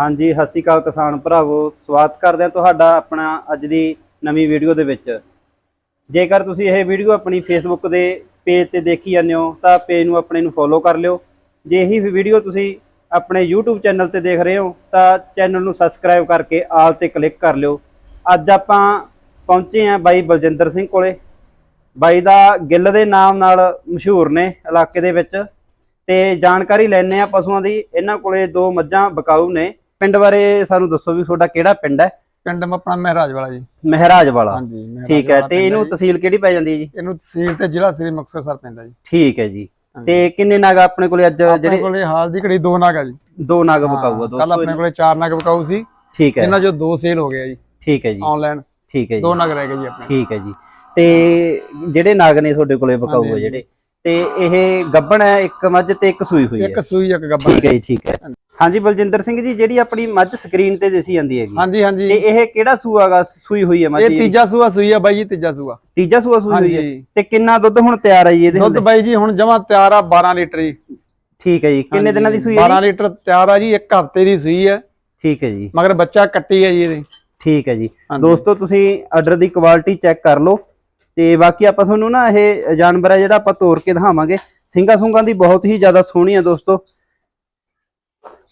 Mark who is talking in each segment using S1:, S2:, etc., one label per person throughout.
S1: ਹਾਂਜੀ, ਸਤਿ ਸ਼੍ਰੀ ਅਕਾਲ ਕਿਸਾਨ ਭਰਾਵੋ। ਸਵਾਗਤ ਕਰਦੇ ਹਾਂ ਤੁਹਾਡਾ ਆਪਣਾ ਅੱਜ ਦੀ ਨਵੀਂ ਵੀਡੀਓ ਦੇ ਵਿੱਚ। ਜੇਕਰ ਤੁਸੀਂ ਇਹ ਵੀਡੀਓ ਆਪਣੀ ਫੇਸਬੁੱਕ ਦੇ ਪੇਜ ਤੇ ਦੇਖੀ ਜਾਂਦੇ ਹੋ, ਤਾਂ ਪੇਜ ਨੂੰ ਆਪਣੇ ਨੂੰ ਫੋਲੋ ਕਰ ਲਿਓ। ਜੇ ਇਹੀ ਵੀਡੀਓ ਤੁਸੀਂ ਆਪਣੇ YouTube ਚੈਨਲ ਤੇ ਦੇਖ ਰਹੇ ਹੋ, ਤਾਂ ਚੈਨਲ ਨੂੰ ਸਬਸਕ੍ਰਾਈਬ ਕਰਕੇ ਆਲ ਤੇ ਕਲਿੱਕ ਕਰ ਲਿਓ। ਅੱਜ ਆਪਾਂ ਪਹੁੰਚੇ ਹਾਂ ਬਾਈ ਬਲਜਿੰਦਰ ਸਿੰਘ ਕੋਲੇ। ਬਾਈ ਦਾ ਗਿੱਲ ਦੇ ਨਾਮ ਨਾਲ ਮਸ਼ਹੂਰ ਨੇ ਇਲਾਕੇ ਦੇ ਵਿੱਚ। ਤੇ ਜਾਣਕਾਰੀ ਲੈਣੇ ਆ ਪਸ਼ੂਆਂ ਦੀ। ਇਹਨਾਂ ਕੋਲੇ ਦੋ ਮੱਝਾਂ ਬਕਾਊ ਨੇ। ਪਿੰਡ ਬਾਰੇ ਸਾਨੂੰ ਦੱਸੋ ਵੀ ਤੁਹਾਡਾ ਕਿਹੜਾ ਪਿੰਡ ਹੈ?
S2: ਪਿੰਡ ਮ ਆਪਣਾ ਮਹਿਰਾਜ ਵਾਲਾ ਜੀ।
S1: ਮਹਿਰਾਜ ਵਾਲਾ
S2: ਹਾਂਜੀ ਮਹਿਰਾਜ
S1: ਠੀਕ ਹੈ
S2: ਵਾਲਾ
S1: ਤੇ
S2: ਪਿੰਡ
S1: ਇਹਨੂੰ। ਤਹਿਸੀਲ ਕਿਹੜੀ ਪੈ ਜਾਂਦੀ ਹੈ ਜੀ?
S2: ਇਹਨੂੰ ਤਹਿਸੀਲ ਤੇ ਜ਼ਿਲ੍ਹਾ ਸ੍ਰੀ ਮੁਕਤਸਰ ਸਾਹਿਬ ਪੈਂਦਾ ਜੀ।
S1: ਠੀਕ ਹੈ ਜੀ। ਤੇ ਕਿੰਨੇ ਨਗ ਆਪਣੇ ਕੋਲੇ ਅੱਜ
S2: ਆਪਣੇ
S1: ਜਿਹੜੇ
S2: ਕੋਲੇ ਹਾਲ ਦੀ ਘੜੀ ਦੋ ਨਾਗ ਆ ਜੀ।
S1: ਦੋ ਨਗ ਬਕਾਊ ਆ
S2: ਕੱਲ
S1: ਦੋਸਤੋ
S2: ਆਪਣੇ ਕੋਲੇ ਚਾਰ ਨਾਗ ਬਕਾਊ ਸੀ।
S1: ਠੀਕ ਹੈ।
S2: ਇਹਨਾਂ ਜੋ ਦੋ ਸੇਲ ਹੋ ਗਏ ਆ ਜੀ।
S1: ਠੀਕ ਹੈ ਜੀ।
S2: ਆਨਲਾਈਨ
S1: ਠੀਕ ਹੈ ਜੀ।
S2: ਦੋ ਨਾਗ ਰਹਿ ਗਏ ਜੀ ਆਪਣੇ।
S1: ਠੀਕ ਹੈ ਜੀ। ਤੇ ਜਿਹੜੇ ਨਗ ਨੇ ਤੁਹਾਡੇ ਕੋਲੇ ਬਕਾਊ ਆ
S2: ਹਾਂਜੀ,
S1: ਜਿਹੜੇ ਤੇ ਇਹ ਗੱਬਣ ਹੈ ਇੱਕ ਮੱਝ ਤੇ ਇੱਕ ਸੂਈ ਹੋਈ ਹੈ।
S2: ਇੱਕ ਸੂਈ ਇੱਕ ਗੱਬਾ
S1: ਠੀਕ ਹੈ ਜੀ ਠੀਕ ਹੈ। ਹਾਂਜੀ ਬਲਜਿੰਦਰ ਸਿੰਘ ਜੀ ਜਿਹੜੀ ਆਪਣੀ ਮੱਝ ਸਕਰੀਨ ਤੇ ਦਿਸੀ ਜਾਂਦੀ ਹੈਗੀ।
S2: ਹਾਂਜੀ
S1: ਤੇ
S2: ਹਾਂਜੀ
S1: ਇਹ ਕਿਹੜਾ ਸੂਆਗਾ ਸੂਈ ਹੋਈ ਹੈ ਮੱਝ
S2: ਇਹ? ਤੀਜਾ ਸੂਆ ਸੂਈ ਆ ਬਾਈ ਜੀ ਤੀਜਾ ਸੂਆ।
S1: ਤੀਜਾ ਸੂਆ ਸੂਈ ਹੋਈ ਹੈ। ਤੇ ਕਿੰਨਾ ਦੁੱਧ ਹੁਣ ਤਿਆਰ ਹੈ ਜੀ ਇਹਦੇ
S2: ਦੁੱਧ? ਬਾਈ ਜੀ ਹੁਣ ਜਮਾ ਤਿਆਰ ਆ 12 ਲੀਟਰ ਜੀ।
S1: ਠੀਕ ਹੈ ਜੀ। ਕਿੰਨੇ ਦਿਨਾਂ ਦੀ ਸੂਈ ਹੈ
S2: 12
S1: ਜੀ?
S2: ਲੀਟਰ ਤਿਆਰ ਆ ਜੀ ਇੱਕ ਹਫ਼ਤੇ ਦੀ ਸੂਈ ਹੈ।
S1: ਠੀਕ ਹੈ ਜੀ।
S2: ਮਗਰ ਬੱਚਾ ਕੱਟੀ ਹੈ ਜੀ ਇਹਦੀ।
S1: ਠੀਕ ਹੈ ਜੀ। ਦੋਸਤੋ ਤੁਸੀਂ ਆਰਡਰ ਦੀ ਕੁਆਲਿਟੀ ਚੈੱਕ ਕਰ ਲਓ। ਤੇ ਬਾਕੀ ਆਪਾਂ ਤੁਹਾਨੂੰ ਨਾ ਇਹ ਜਾਨਵਰ ਹੈ ਜਿਹੜਾ ਆਪਾਂ ਤੋੜ ਕੇ ਦਿਖਾਵਾਂਗੇ। ਸਿੰਗਾ ਸੁੰਗਾਂ ਦੀ ਬਹੁਤ ਹੀ ਜ਼ਿਆਦਾ ਸੋਹਣੀ ਹੈ ਦੋਸਤੋ।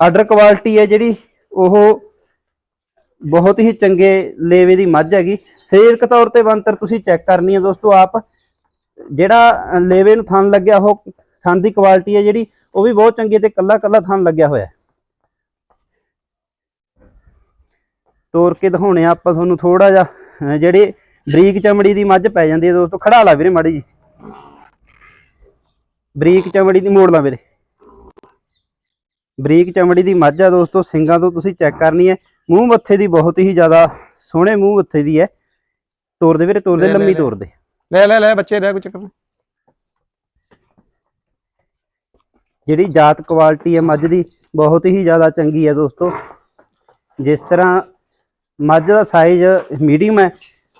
S1: ਆਰਡਰ ਕੁਆਲਿਟੀ ਹੈ ਜਿਹੜੀ, ਉਹ ਬਹੁਤ ਹੀ ਚੰਗੇ ਲੇਵੇ ਦੀ ਮੱਝ ਹੈਗੀ। ਸਰੀਰਕ ਤੌਰ ਤੇ ਬੰਤਰ ਤੁਸੀਂ ਚੈੱਕ ਕਰਨੀ ਹੈ ਦੋਸਤੋ ਆਪ। ਜਿਹੜਾ ਲੇਵੇ ਨੂੰ ਥਣ ਲੱਗਿਆ, ਉਹ ਥਣ ਦੀ ਕੁਆਲਿਟੀ ਹੈ ਜਿਹੜੀ, ਉਹ ਵੀ ਬਹੁਤ ਚੰਗੀ ਹੈ ਤੇ ਕੱਲਾ ਕੱਲਾ ਥਣ ਲੱਗਿਆ ਹੋਇਆ ਹੈ। ਤੋੜ ਕੇ ਦਿਖਾਉਣੇ ਆ ਆਪਾਂ ਤੁਹਾਨੂੰ ਥੋੜਾ ਜਿਹਾ, ਅਹ ਜਿਹੜੇ ਬਰੀਕ ਚਮੜੀ ਦੀ ਮੱਝ ਪੈ ਜਾਂਦੀ ਹੈ ਦੋਸਤੋ। ਖੜਾ ਲਾ ਵੀਰੇ ਮਾੜੀ ਜੀ ਬਰੀਕ ਚਮੜੀ ਦੀ ਮੋੜ ਲਾ ਵੀਰੇ। ਬਰੀਕ ਚਮੜੀ ਦੀ ਮੱਝ ਆ ਦੋਸਤੋ ਸਿੰਗਾਂ ਤੋਂ ਤੁਸੀਂ ਚੈੱਕ ਕਰਨੀ ਹੈ। ਮੂੰਹ ਮੱਥੇ ਦੀ ਬਹੁਤ ਹੀ ਜ਼ਿਆਦਾ ਸੋਹਣੇ ਮੂੰਹ ਮੱਥੇ ਦੀ ਹੈ। ਤੋੜ ਦੇ ਵੀਰੇ ਤੋੜ ਦੇ ਲੰਮੀ। ਤੋੜ ਦੇ
S2: ਲੈ ਲੈ ਲੈ ਬੱਚੇ ਰਹਿ ਕੋਈ ਚੱਕਰ
S1: ਜਿਹੜੀ ਜਾਤ ਕੁਆਲਿਟੀ ਹੈ ਮੱਝ ਦੀ ਬਹੁਤ ਹੀ ਜ਼ਿਆਦਾ ਚੰਗੀ ਹੈ ਦੋਸਤੋ। ਜਿਸ ਤਰ੍ਹਾਂ ਮੱਝ ਦਾ ਸਾਈਜ਼ ਮੀਡੀਅਮ ਹੈ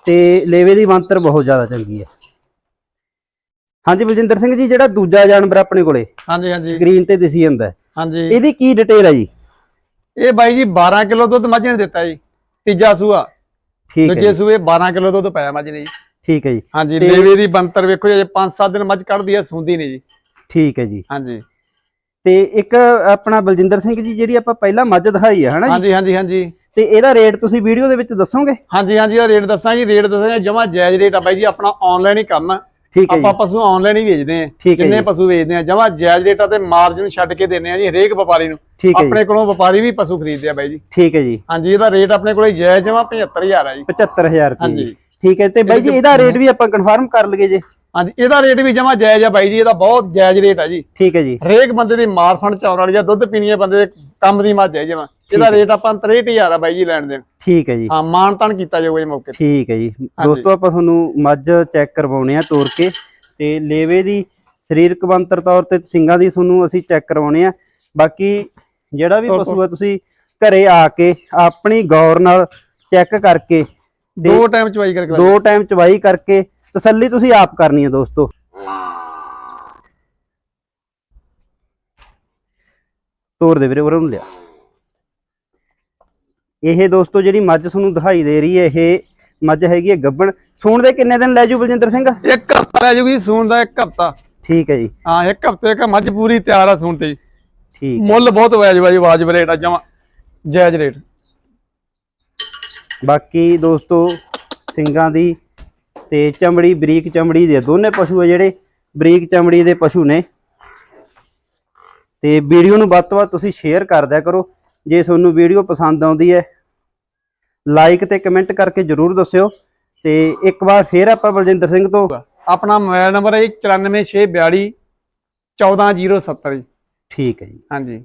S1: ਤੇ ਲੇਵੇ ਦੀ ਬੰਤਰ ਬਹੁਤ ਜ਼ਿਆਦਾ ਚੰਗੀ ਹੈ। ਹਾਂਜੀ ਬਲਜਿੰਦਰ ਸਿੰਘ ਜੀ ਜਿਹੜਾ ਦੂਜਾ ਜਾਨਵਰ ਆਪਣੇ ਕੋਲੇ
S2: ਹਾਂਜੀ ਹਾਂਜੀ।
S1: ਸਕਰੀਨ ਤੇ ਦਿਸੀ ਜਾਂਦਾ
S2: ਹਾਂਜੀ।
S1: ਇਹਦੀ ਕੀ ਡਿਟੇਲ ਹੈ ਜੀ?
S2: ਇਹ ਬਾਈ ਜੀ 12 ਕਿਲੋ ਦੁੱਧ ਮੱਝ ਨੇ ਦਿੱਤਾ ਜੀ ਤੀਜਾ ਸੂਆ।
S1: ਠੀਕ ਹੈ
S2: ਦੂਜੇ
S1: ਜੀ,
S2: ਸੂਏ 12 ਕਿਲੋ ਦੁੱਧ ਪਾਇਆ ਮੱਝ ਨੇ ਜੀ।
S1: ਠੀਕ ਹੈ ਜੀ।
S2: ਹਾਂਜੀ ਲੇਵੇ ਦੀ ਬੰਤਰ ਵੇਖੋ ਜੇ 5-7 ਦਿਨ ਮੱਝ ਕੱਢਦੀ ਹੈ ਸੁੰਦੀ ਨਹੀਂ ਜੀ।
S1: ਠੀਕ ਹੈ ਜੀ।
S2: ਹਾਂਜੀ।
S1: ਤੇ ਇੱਕ ਆਪਣਾ ਬਲਜਿੰਦਰ ਸਿੰਘ ਜੀ ਜਿਹੜੀ ਆਪਾਂ ਪਹਿਲਾਂ ਮੱਝ ਦਿਖਾਈ ਹੈ ਹਨਾ ਜੀ?
S2: ਹਾਂਜੀ ਹਾਂਜੀ ਹਾਂਜੀ।
S1: ਤੇ ਇਹਦਾ ਰੇਟ ਤੁਸੀਂ ਵੀਡੀਓ ਦੇ ਵਿੱਚ ਦੱਸੋਗੇ?
S2: ਹਾਂਜੀ ਹਾਂਜੀ ਇਹ ਰੇਟ ਦੱਸਾਂ ਜੀ ਰੇਟ ਦੱਸਾਂ ਜਮਾ ਜਾਇਜ਼ ਰੇਟ ਆ ਬਾਈ ਜੀ ਆਪਣਾ ਆਨਲਾਈਨ ਹੀ ਕੰਮ ਆ।
S1: ਠੀਕ ਹੈ
S2: ਆਪਾਂ ਪਸ਼ੂ ਆਨਲਾਈਨ ਹੀ ਵੇਚਦੇ ਆ
S1: ਜੀ।
S2: ਪਸ਼ੂ ਵੇਚਦੇ ਆ ਜਮਾ ਜਾਇਜ਼ ਰੇਟਾਂ ਤੇ ਮਾਰਜਨ ਛੱਡ ਕੇ ਦਿੰਨੇ ਆ ਜੀ ਹਰੇਕ ਵਪਾਰੀ ਨੂੰ। ਆਪਣੇ ਕੋਲੋਂ ਵਪਾਰੀ ਵੀ ਪਸ਼ੂ ਖਰੀਦਦੇ ਆ ਬਾਈ ਜੀ।
S1: ਠੀਕ ਹੈ ਜੀ।
S2: ਹਾਂਜੀ ਇਹਦਾ ਰੇਟ ਆਪਣੇ ਕੋਲੇ ਜਾਇਜ਼ ਜਮਾ 75000 ਆ ਜੀ।
S1: 75000 ਰੁਪਏ
S2: ਹਾਂਜੀ।
S1: ਠੀਕ ਹੈ ਤੇ ਬਾਈ ਜੀ
S2: ਇਹਦੇ
S1: ਰੇਟ ਵੀ ਆਪਾਂ ਕਨਫਰਮ ਕਰ ਲਈਏ ਜੇ।
S2: ਹਾਂਜੀ ਇਹਦਾ ਰੇਟ ਵੀ ਜਮਾ ਜਾਇਜ਼ ਆ ਬਾਈ ਜੀ ਇਹਦਾ ਬਹੁਤ ਜਾਇਜ਼ ਰੇਟ ਆ ਜੀ।
S1: ਠੀਕ ਹੈ ਜੀ।
S2: ਹਰੇਕ ਬੰਦੇ ਦੀ ਮਾਰ ਫਣ ਚਾਉਣ ਵਾਲੀ ਜਾਂ ਦੁੱਧ ਪੀਣੀ ਬੰਦੇ ਦੇ ਕੰਮ ਦੀ ਮੱਝ ਹੈ ਜਮਾ ਇਹਦਾ
S1: ਹੈ।
S2: ਰੇਟ ਆਪਾਂ 63000 ਆ ਬਾਈ ਜੀ ਲੈਣ ਦੇਣ।
S1: ਠੀਕ ਹੈ ਜੀ।
S2: ਹਾਂ ਮਾਨ ਤਾਨ ਕੀਤਾ ਜਾਊਗਾ ਜੀ ਮੌਕੇ ਤੇ।
S1: ਠੀਕ ਹੈ ਜੀ। ਦੋਸਤੋ ਆਪਾਂ ਤੁਹਾਨੂੰ ਮੱਝ ਚੈੱਕ ਕਰਵਾਉਣੇ ਆ ਤੋੜ ਕੇ ਤੇ ਲੇਵੇ ਦੀ ਸਰੀਰਕ ਬੰਤਰ ਤੌਰ ਤੇ ਸਿੰਗਾਂ ਦੀ ਤੁਹਾਨੂੰ ਅਸੀਂ ਚੈੱਕ ਕਰਵਾਉਣੇ ਆ। ਬਾਕੀ ਜਿਹੜਾ ਵੀ ਪਸ਼ੂ ਆ ਤੁਸੀਂ ਘਰੇ ਆ ਕੇ ਆਪਣੀ ਗੌਰ ਨਾਲ ਚੈੱਕ ਕਰਕੇ
S2: ਦੋ ਟਾਈਮ ਚਵਾਈ ਕਰਕੇ
S1: ਦੋ ਟਾਈਮ ਚਵਾਈ ਕਰਕੇ ਤਸੱਲੀ ਤੁਸੀਂ ਆਪ ਕਰਨੀ ਹੈ ਦੋਸਤੋ। ਤੋੜ ਦੇ ਵੀਰੇ ਉਹਨਾਂ ਨੂੰ ਲਿਆ। ਇਹ ਦੋਸਤੋ ਜਿਹੜੀ ਮੱਝ ਤੁਹਾਨੂੰ ਦਿਖਾਈ ਦੇ ਰਹੀ ਹੈ ਇਹ ਮੱਝ ਹੈਗੀ ਹੈ ਗੱਬਣ। ਸੂਣ ਦੇ ਕਿੰਨੇ ਦਿਨ ਲੈ ਜੂ ਬਲਜਿੰਦਰ ਸਿੰਘ?
S2: ਇੱਕ ਹਫਤਾ ਲੈ ਜੂਗੀ ਸੂਣ ਦਾ ਇੱਕ ਹਫਤਾ।
S1: ਠੀਕ ਹੈ ਜੀ।
S2: ਹਾਂ ਇੱਕ ਹਫ਼ਤੇ ਦਾ ਮੱਝ ਪੂਰੀ ਤਿਆਰ ਆ ਸੂਣ ਤੇ।
S1: ਠੀਕ
S2: ਮੁੱਲ ਬਹੁਤ ਵਾਜਬ ਆ ਜੀ ਵਾਜਬ ਰੇਟ ਆ ਜਮਾ। ਜਾਇਜ਼ ਰੇਟ।
S1: ਬਾਕੀ ਦੋਸਤੋ ਸਿੰਗਾਂ ਦੀ ਤੇ ਚਮੜੀ ਬਰੀਕ ਚਮੜੀ ਦੇ ਦੋਨੇ ਪਸ਼ੂ ਆ ਜਿਹੜੇ ਬਰੀਕ ਚਮੜੀ ਦੇ ਪਸ਼ੂ ਨੇ। ਤੇ ਵੀਡੀਓ ਨੂੰ ਵੱਧ ਤੋਂ ਵੱਧ ਤੁਸੀਂ ਸ਼ੇਅਰ ਕਰ ਦਿਆ ਕਰੋ। ਜੇ ਤੁਹਾਨੂੰ ਵੀਡੀਓ ਪਸੰਦ ਆਉਂਦੀ ਹੈ ਲਾਈਕ ਤੇ ਕਮੈਂਟ ਕਰਕੇ ਜਰੂਰ ਦੱਸਿਓ। ਤੇ ਇੱਕ ਵਾਰ ਫੇਰ ਆਪਾਂ ਬਲਜਿੰਦਰ ਸਿੰਘ ਤੋਂ
S2: ਆਪਣਾ ਮੋਬਾਈਲ ਨੰਬਰ ਹੈ ਜੀ 94642 14070 ਜੀ।
S1: ਠੀਕ ਹੈ ਜੀ।
S2: ਹਾਂਜੀ।